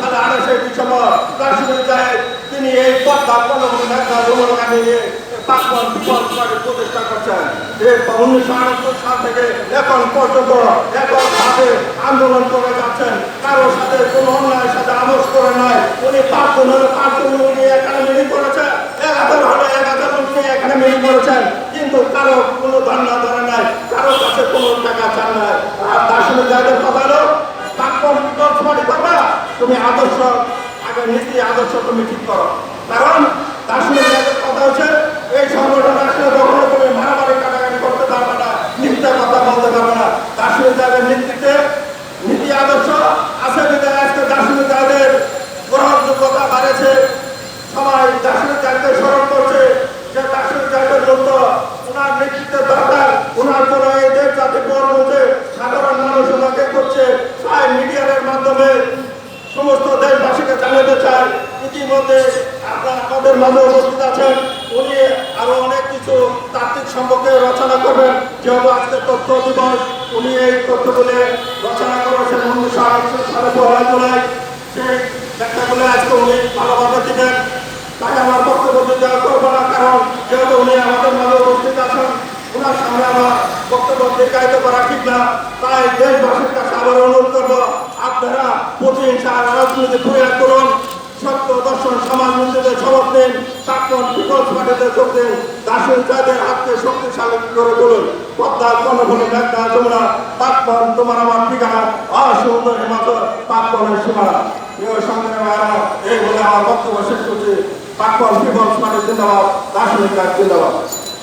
সালে তিনি এই এখন পর্যন্ত আন্দোলন করে কারোর সাথে সাথে করে উনি উনি এক এক করেছেন। কিন্তু কারও কোনো ধারণা ধরে নাই। কারোর কাছে কোনো টাকা চান নাই। আর তার সঙ্গে যাদের কথা তুমি আদর্শ, আগে নীতি, আদর্শ তুমি ঠিক করো। কারণ তার কথা হচ্ছে, এই সংগঠন তুমি মারামারি, কাটাকাটি করতে পারবে না, মিথ্যা কথা বলতে পারবে না। তার সঙ্গে যাদের নেতৃত্বে নীতি, আদর্শ আছে বিধায় আজকে দার্শনিক তাদের গ্রহণযোগ্যতা বাড়েছে। সবাই দার্শনিক চাইতে স্মরণ করছে যে দার্শনিক চাইতে লোক ওনার নেতৃত্বের ইতিমধ্যে আপনারা আমাদের মাঝে উপস্থিত আছেন, উনি আরও অনেক কিছু তাত্ত্বিক সম্পর্কে রচনা করবেন। যেহেতু আজকে তথ্য দিবস, উনি এই তথ্যগুলি রচনা করেছেন উনিশশো সালে পহেলা জুলাই সেই ব্যাখ্যাগুলো আজকে উনি ভালোভাবে দিবেন। তাই আমার বক্তব্য দিতে করব না, কারণ যেহেতু উনি আমাদের মাঝে উপস্থিত আছেন ওনার সামনে আমার বক্তব্য দীর্ঘায়িত করা ঠিক না। তাই দেশবাসীর কাছে আবার অনুরোধ করব, আপনারা প্রতিহিংসা রাজনীতি প্রয়োগ করুন দর্শন সমাজ হাতকে শক্তিশালী করে তুলুন। তোমরা, তারপর তোমার আমার ঠিকানা, অসুন্দর হিমাচল, তারপরের সীমানা। প্রিয় এই বলে আমার বক্তব্য শেষ করছি। তারপর বিকল্প পাঠিয়ে জিন্দাবাদ দার্শনিক জিন্দাবাদ।